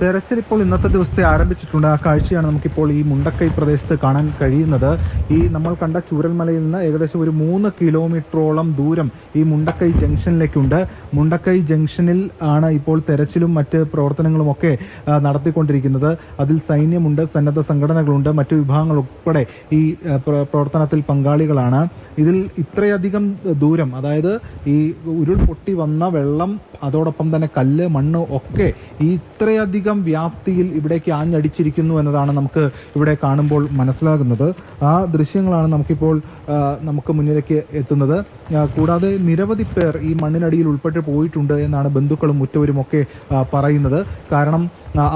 തെരച്ചിൽ ഇപ്പോൾ ഇന്നത്തെ ദിവസത്തെ ആരംഭിച്ചിട്ടുണ്ട്. ആ കാഴ്ചയാണ് നമുക്കിപ്പോൾ ഈ മുണ്ടക്കൈ പ്രദേശത്ത് കാണാൻ കഴിയുന്നത്. ഈ നമ്മൾ കണ്ട ചൂരൽമലയിൽ നിന്ന് ഏകദേശം ഒരു മൂന്ന് കിലോമീറ്ററോളം ദൂരം ഈ മുണ്ടക്കൈ ജംഗ്ഷനിലേക്കുണ്ട്. മുണ്ടക്കൈ ജംഗ്ഷനിൽ ആണ് ഇപ്പോൾ തെരച്ചിലും മറ്റ് പ്രവർത്തനങ്ങളും ഒക്കെ നടത്തിക്കൊണ്ടിരിക്കുന്നത്. അതിൽ സൈന്യമുണ്ട് സന്നദ്ധ സംഘടനകളുണ്ട് മറ്റു വിഭാഗങ്ങൾ ഉൾപ്പെടെ ഈ പ്രവർത്തനത്തിൽ പങ്കാളികളാണ്. ഇതിൽ ഇത്രയധികം ദൂരം അതായത് ഈ ഉരുൾപൊട്ടി വന്ന വെള്ളം അതോടൊപ്പം തന്നെ കല്ല് മണ്ണ് ഒക്കെ ഈ ഇത്രയധികം വ്യാപ്തിയിൽ ഇവിടേക്ക് ആഞ്ഞടിച്ചിരിക്കുന്നു എന്നതാണ് നമുക്ക് ഇവിടെ കാണുമ്പോൾ മനസ്സിലാകുന്നത്. ആ ദൃശ്യങ്ങളാണ് നമുക്കിപ്പോൾ നമുക്ക് മുന്നിലേക്ക് എത്തുന്നത്. കൂടാതെ നിരവധി പേർ ഈ മണ്ണിനടിയിൽ ഉൾപ്പെട്ട് പോയിട്ടുണ്ട് എന്നാണ് ബന്ധുക്കളും മുറ്റവരും ഒക്കെ പറയുന്നത്. കാരണം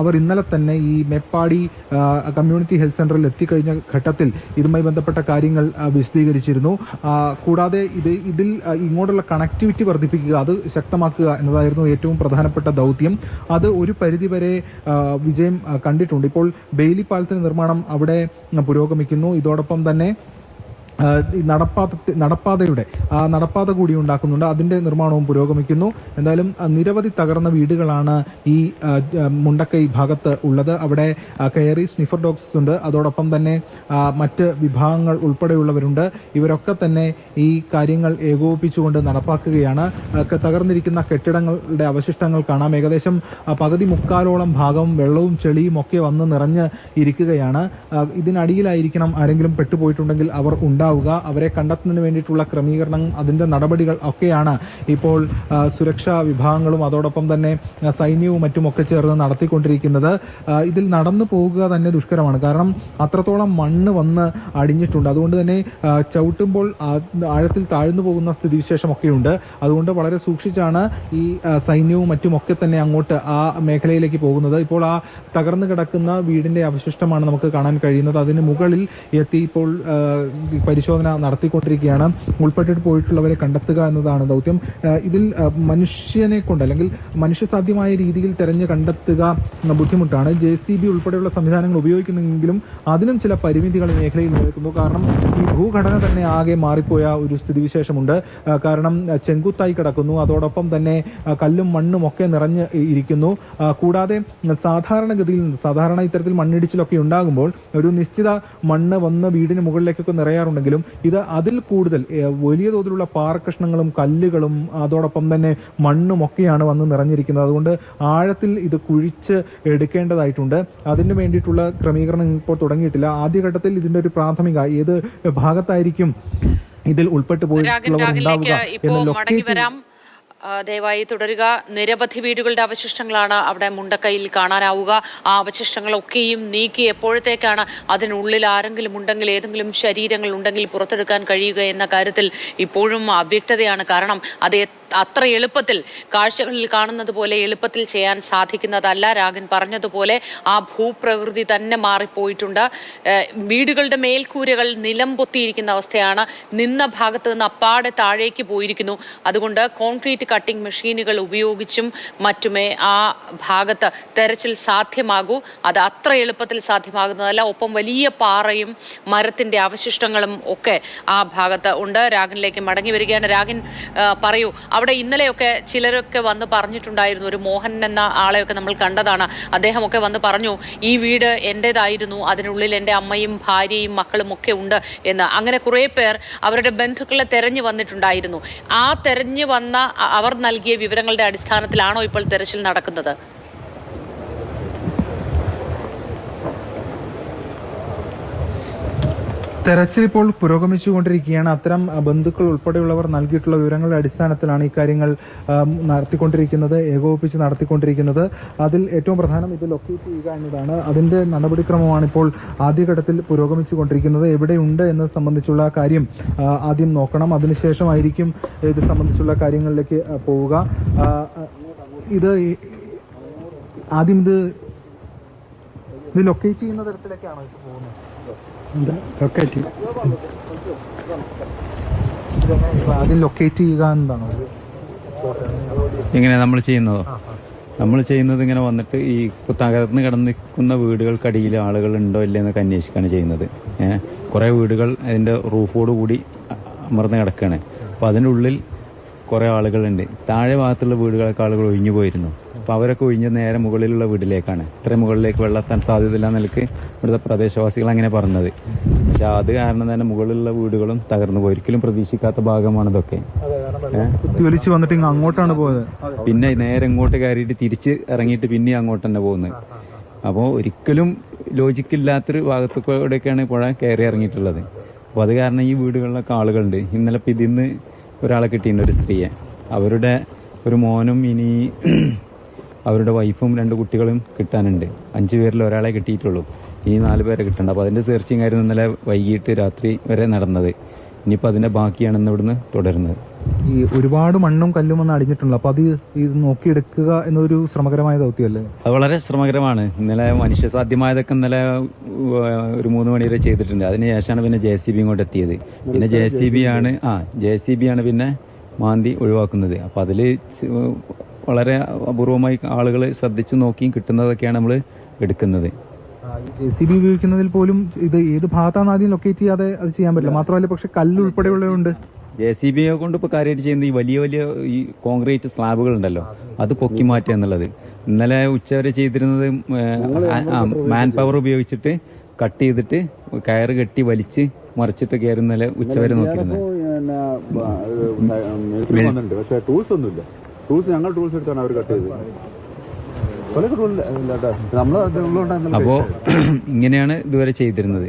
അവർ ഇന്നലെ തന്നെ ഈ മേപ്പാടി കമ്മ്യൂണിറ്റി ഹെൽത്ത് സെന്ററിൽ എത്തിക്കഴിഞ്ഞ ഘട്ടത്തിൽ ഇതുമായി ബന്ധപ്പെട്ട കാര്യങ്ങൾ വിശദീകരിച്ചിരുന്നു. കൂടാതെ ഇത് ഇതിൽ ഇങ്ങോട്ടുള്ള കണക്ടിവിറ്റി വർദ്ധിപ്പിക്കുക അത് ശക്തമാക്കുക എന്നതായിരുന്നു ഏറ്റവും പ്രധാനപ്പെട്ട ദൗത്യം. അത് ഒരു പരിധിവരെ വിജയം കണ്ടിട്ടുണ്ട്. ഇപ്പോൾ ബെയിലി പാലത്തിന് നിർമ്മാണം അവിടെ പുരോഗമിക്കുന്നു. ഇതോടൊപ്പം തന്നെ നടപ്പാത നടപ്പാതയുടെ ആ നടപ്പാത കൂടി ഉണ്ടാക്കുന്നുണ്ട്. അതിന്റെ നിർമ്മാണവും പുരോഗമിക്കുന്നു. എന്തായാലും നിരവധി തകർന്ന വീടുകളാണ് ഈ മുണ്ടക്കൈ ഭാഗത്ത് ഉള്ളത്. അവിടെ കയറി സ്നിഫർ ഡോഗ്സ് ഉണ്ട്. അതോടൊപ്പം തന്നെ മറ്റ് വിഭാഗങ്ങൾ ഉൾപ്പെടെയുള്ളവരുണ്ട്. ഇവരൊക്കെ തന്നെ ഈ കാര്യങ്ങൾ ഏകോപിപ്പിച്ചുകൊണ്ട് നടപ്പാക്കുകയാണ്. തകർന്നിരിക്കുന്ന കെട്ടിടങ്ങളുടെ അവശിഷ്ടങ്ങൾ കാണാം. ഏകദേശം പകുതി മുക്കാലോളം ഭാഗവും വെള്ളവും ചെളിയും ഒക്കെ വന്ന് നിറഞ്ഞ് ഇരിക്കുകയാണ്. ഇതിനടിയിലായിരിക്കണം ആരെങ്കിലും പെട്ടുപോയിട്ടുണ്ടെങ്കിൽ അവർ ഉണ്ടാവുക. അവരെ കണ്ടെത്തുന്നതിന് വേണ്ടിയിട്ടുള്ള ക്രമീകരണം അതിന്റെ നടപടികൾ ഒക്കെയാണ് ഇപ്പോൾ സുരക്ഷാ വിഭാഗങ്ങളും അതോടൊപ്പം തന്നെ സൈന്യവും മറ്റുമൊക്കെ ചേർന്ന് നടത്തിക്കൊണ്ടിരിക്കുന്നത്. ഇതിൽ നടന്നു പോകുക തന്നെ ദുഷ്കരമാണ്. കാരണം അത്രത്തോളം മണ്ണ് വന്ന് അടിഞ്ഞിട്ടുണ്ട്. അതുകൊണ്ട് തന്നെ ചവിട്ടുമ്പോൾ ആഴത്തിൽ താഴ്ന്നു പോകുന്ന സ്ഥിതിവിശേഷമൊക്കെയുണ്ട്. അതുകൊണ്ട് വളരെ സൂക്ഷിച്ചാണ് ഈ സൈന്യവും മറ്റുമൊക്കെ തന്നെ അങ്ങോട്ട് ആ മേഖലയിലേക്ക് പോകുന്നത്. ഇപ്പോൾ ആ തകർന്നു കിടക്കുന്ന വീടിന്റെ അവശിഷ്ടമാണ് നമുക്ക് കാണാൻ കഴിയുന്നത്. അതിന് മുകളിൽ എത്തി ഇപ്പോൾ പരിശോധന നടത്തിക്കൊണ്ടിരിക്കുകയാണ്. ഉൾപ്പെട്ടിട്ട് പോയിട്ടുള്ളവരെ കണ്ടെത്തുക എന്നതാണ് ദൗത്യം. ഇതിൽ മനുഷ്യനെ കൊണ്ട് അല്ലെങ്കിൽ മനുഷ്യസാധ്യമായ രീതിയിൽ തെരഞ്ഞു കണ്ടെത്തുക എന്ന ബുദ്ധിമുട്ടാണ്. ജെ സി ബി ഉൾപ്പെടെയുള്ള സംവിധാനങ്ങൾ ഉപയോഗിക്കുന്നെങ്കിലും അതിനും ചില പരിമിതികൾ മേഖലയിൽ നിലനിൽക്കുന്നു. കാരണം ഈ ഭൂഘടന തന്നെ ആകെ മാറിപ്പോയ ഒരു സ്ഥിതിവിശേഷമുണ്ട്. കാരണം ചെങ്കുത്തായി കിടക്കുന്നു. അതോടൊപ്പം തന്നെ കല്ലും മണ്ണും ഒക്കെ നിറഞ്ഞ് ഇരിക്കുന്നു. കൂടാതെ സാധാരണഗതിയിൽ സാധാരണ ഇത്തരത്തിൽ മണ്ണിടിച്ചിലൊക്കെ ഉണ്ടാകുമ്പോൾ ഒരു നിശ്ചിത മണ്ണ് വന്ന് വീടിന് മുകളിലേക്കൊക്കെ നിറയാറുണ്ടെങ്കിലും ഇത് അതിൽ കൂടുതൽ വലിയ തോതിലുള്ള പാറക്കഷ്ണങ്ങളും കല്ലുകളും അതോടൊപ്പം തന്നെ മണ്ണും ഒക്കെയാണ് വന്ന് നിറഞ്ഞിരിക്കുന്നത്. അതുകൊണ്ട് ആഴത്തിൽ ഇത് കുഴിച്ച് എടുക്കേണ്ടതായിട്ടുണ്ട്. അതിന് വേണ്ടിയിട്ടുള്ള ക്രമീകരണം ഇപ്പോൾ തുടങ്ങിയിട്ടില്ല. ആദ്യഘട്ടത്തിൽ ഇതിന്റെ ഒരു പ്രാഥമിക ഏത് ഭാഗത്തായിരിക്കും ഇതിൽ ഉൾപ്പെട്ടു പോയിട്ടുള്ളവർ ഉണ്ടാവുക എന്ന ലൊക്കേറ്റ് ദയവായി തുടരുക. നിരവധി വീടുകളുടെ അവശിഷ്ടങ്ങളാണ് അവിടെ മുണ്ടക്കൈയിൽ കാണാനാവുക. ആ അവശിഷ്ടങ്ങളൊക്കെയും നീക്കി എപ്പോഴത്തേക്കാണ് അതിനുള്ളിൽ ആരെങ്കിലും ഉണ്ടെങ്കിൽ ഏതെങ്കിലും ശരീരങ്ങൾ ഉണ്ടെങ്കിൽ പുറത്തെടുക്കാൻ കഴിയുക എന്ന കാര്യത്തിൽ ഇപ്പോഴും അവ്യക്തതയാണ്. കാരണം അത് അത്ര എളുപ്പത്തിൽ കാഴ്ചകളിൽ കാണുന്നത് പോലെ എളുപ്പത്തിൽ ചെയ്യാൻ സാധിക്കുന്നതല്ല. രാഗൻ പറഞ്ഞതുപോലെ ആ ഭൂപ്രകൃതി തന്നെ മാറിപ്പോയിട്ടുണ്ട്. വീടുകളുടെ മേൽക്കൂരകൾ നിലം പൊത്തിയിരിക്കുന്ന അവസ്ഥയാണ്. നിന്ന ഭാഗത്ത് നിന്ന് അപ്പാടെ താഴേക്ക് പോയിരിക്കുന്നു. അതുകൊണ്ട് കോൺക്രീറ്റ് കട്ടിംഗ് മെഷീനുകൾ ഉപയോഗിച്ചും മറ്റുമേ ആ ഭാഗത്ത് തെരച്ചിൽ സാധ്യമാകൂ. അത് അത്ര എളുപ്പത്തിൽ സാധ്യമാകുന്നതല്ല. ഒപ്പം വലിയ പാറയും മരത്തിന്റെ അവശിഷ്ടങ്ങളും ഒക്കെ ആ ഭാഗത്ത് ഉണ്ട്. രാഗനിലേക്ക് മടങ്ങി വരികയാണ്. രാഗൻ പറയൂ അവിടെ ഇന്നലെയൊക്കെ ചിലരൊക്കെ വന്ന് പറഞ്ഞിട്ടുണ്ടായിരുന്നു ഒരു മോഹൻ എന്ന ആളെയൊക്കെ നമ്മൾ കണ്ടതാണ്. അദ്ദേഹമൊക്കെ വന്ന് പറഞ്ഞു ഈ വീട് എന്റെതായിരുന്നു അതിനുള്ളിൽ എന്റെ അമ്മയും ഭാര്യയും മക്കളും ഒക്കെ ഉണ്ട് എന്ന്. അങ്ങനെ കുറേ പേർ അവരുടെ ബന്ധുക്കളെ തെരഞ്ഞു വന്നിട്ടുണ്ടായിരുന്നു. ആ തെരഞ്ഞു വന്ന അവർ നൽകിയ വിവരങ്ങളുടെ അടിസ്ഥാനത്തിലാണോ ഇപ്പോൾ തെരച്ചിൽ നടക്കുന്നത്? തെരച്ചിൽ ഇപ്പോൾ പുരോഗമിച്ചുകൊണ്ടിരിക്കുകയാണ്. അത്തരം ബന്ധുക്കൾ ഉൾപ്പെടെയുള്ളവർ നൽകിയിട്ടുള്ള വിവരങ്ങളുടെ അടിസ്ഥാനത്തിലാണ് ഈ കാര്യങ്ങൾ നടത്തിക്കൊണ്ടിരിക്കുന്നത് ഏകോപിപ്പിച്ച് നടത്തിക്കൊണ്ടിരിക്കുന്നത്. അതിൽ ഏറ്റവും പ്രധാനം ഇത് ലൊക്കേറ്റ് ചെയ്യുക എന്നതാണ്. അതിന്റെ നടപടിക്രമമാണ് ഇപ്പോൾ ആദ്യഘട്ടത്തിൽ പുരോഗമിച്ചുകൊണ്ടിരിക്കുന്നത്. എവിടെയുണ്ട് എന്ന് സംബന്ധിച്ചുള്ള കാര്യം ആദ്യം നോക്കണം. അതിനുശേഷമായിരിക്കും ഇത് സംബന്ധിച്ചുള്ള കാര്യങ്ങളിലേക്ക് പോവുക. ഇത് ആദ്യം ഇത് ഇത് ലൊക്കേറ്റ് ചെയ്യുന്ന തരത്തിലൊക്കെയാണോ ഇപ്പോൾ പോകുന്നത്? ലൊക്കേറ്റ് ആദ്യം ലൊക്കേറ്റ് ചെയ്യുക എന്താണോ? എങ്ങനെ നമ്മൾ ചെയ്യുന്നതോ. നമ്മൾ ചെയ്യുന്നത് ഇങ്ങനെ വന്നിട്ട് ഈ തകർന്ന് കിടന്നിരിക്കുന്ന വീടുകൾക്കടിയിൽ ആളുകൾ ഉണ്ടോ ഇല്ലേ എന്നൊക്കെ അന്വേഷിക്കുകയാണ് ചെയ്യുന്നത്. ഏഹ് കുറേ വീടുകൾ അതിന്റെ റൂഫോട് കൂടി അമർന്ന് കിടക്കുകയാണ്. അപ്പോൾ അതിനുള്ളിൽ ഉള്ളിൽ കുറേ ആളുകളുണ്ട്. താഴെ ഭാഗത്തുള്ള വീടുകളൊക്കെ ആളുകൾ ഒഴിഞ്ഞു പോയിരുന്നു. അപ്പോൾ അവരൊക്കെ ഒഴിഞ്ഞ് നേരെ മുകളിലുള്ള വീട്ടിലേക്കാണ്. ഇത്രയും മുകളിലേക്ക് വെള്ളത്താൻ സാധ്യതയില്ല നിലയ്ക്ക് ഇവിടുത്തെ പ്രദേശവാസികൾ അങ്ങനെ പറഞ്ഞത്. പക്ഷെ അത് കാരണം തന്നെ മുകളിലുള്ള വീടുകളും തകർന്നു പോയി. ഒരിക്കലും പ്രതീക്ഷിക്കാത്ത ഭാഗമാണ് ഇതൊക്കെ. കുത്തിയൊലിച്ച് വന്നിട്ട് അങ്ങോട്ടാണ് പോയത്. പിന്നെ നേരെ ഇങ്ങോട്ട് കയറിയിട്ട് തിരിച്ച് ഇറങ്ങിയിട്ട് പിന്നെ അങ്ങോട്ട് തന്നെ പോകുന്നത്. അപ്പോൾ ഒരിക്കലും ലോജിക്കില്ലാത്തൊരു ഭാഗത്തു കൂടെയൊക്കെയാണ് പുഴ കയറി ഇറങ്ങിയിട്ടുള്ളത്. അപ്പോൾ അത് കാരണം ഈ വീടുകളിലൊക്കെ ആളുകളുണ്ട്. ഇന്നലെ ഇപ്പം ഇതിന്ന് ഒരാളെ കിട്ടിയിട്ടുണ്ട് ഒരു സ്ത്രീയെ. അവരുടെ ഒരു മോനും ഇനി അവരുടെ വൈഫും രണ്ട് കുട്ടികളും കിട്ടാനുണ്ട്. അഞ്ച് പേരിൽ ഒരാളെ കിട്ടിയിട്ടുള്ളൂ. ഇനി നാല് പേരെ കിട്ടണ്ട. അപ്പോൾ അതിന്റെ സെർച്ചിങ് ആയിരുന്നു ഇന്നലെ വൈകിട്ട് രാത്രി വരെ നടന്നത്. ഇനിയിപ്പോൾ അതിന്റെ ബാക്കിയാണ് ഇന്ന് ഇവിടുന്ന് തുടരുന്നത്. ഈ ഒരുപാട് മണ്ണും കല്ലും ഒന്ന് അടിഞ്ഞിട്ടുണ്ട് അപ്പൊ അത് ഇത് നോക്കിയെടുക്കുക എന്നൊരു ശ്രമകരമായ ദൗത്യമല്ലേ അത് വളരെ ശ്രമകരമാണ്. ഇന്നലെ മനുഷ്യ സാധ്യമായതൊക്കെ ഇന്നലെ ഒരു മൂന്ന് മണി വരെ ചെയ്തിട്ടുണ്ട്. അതിനുശേഷമാണ് പിന്നെ ജെ സി ബി ഇങ്ങോട്ട് എത്തിയത്. പിന്നെ ജെ സി ബി ആണ് ആ ജെ സി ബി ആണ് പിന്നെ മാന്തി ഒഴിവാക്കുന്നത്. അപ്പോൾ അതിൽ വളരെ അപൂർവമായി ആളുകൾ ശ്രദ്ധിച്ചു നോക്കിയും കിട്ടുന്നതൊക്കെയാണ് നമ്മൾ എടുക്കുന്നത് ജെ സി ബി ഉപയോഗിക്കുന്നതിൽ പോലും ഇത് ഏത് ഭാഗത്താണ് ആദ്യം ലൊക്കേറ്റ് ചെയ്യാതെ അത് ചെയ്യാൻ പറ്റില്ല മാത്രമല്ല പക്ഷെ കല്ല് ഉൾപ്പെടെയുള്ളതുകൊണ്ട് ജെ സി ബിയെ കൊണ്ട് ഇപ്പോൾ കാര്യമായിട്ട് ചെയ്യുന്നത് ഈ വലിയ വലിയ ഈ കോൺക്രീറ്റ് സ്ലാബുകൾ ഉണ്ടല്ലോ അത് പൊക്കി മാറ്റുക എന്നുള്ളത് ഇന്നലെ ഉച്ചവരെ ചെയ്തിരുന്നത് മാൻ പവർ ഉപയോഗിച്ചിട്ട് കട്ട് ചെയ്തിട്ട് കയറ് കെട്ടി വലിച്ച് മറിച്ചിട്ട് കയറുന്നല്ലേ ഉച്ചവരെ നോക്കിയിരുന്നത് പക്ഷെ ടൂൾസ് ഒന്നുമില്ല ടൂൾസ് ഞങ്ങൾ ടൂൾസ് എടുത്താണ് അവർ കട്ട് ചെയ്തത്. അപ്പോൾ ഇങ്ങനെയാണ് ഇതുവരെ ചെയ്തിരുന്നത്.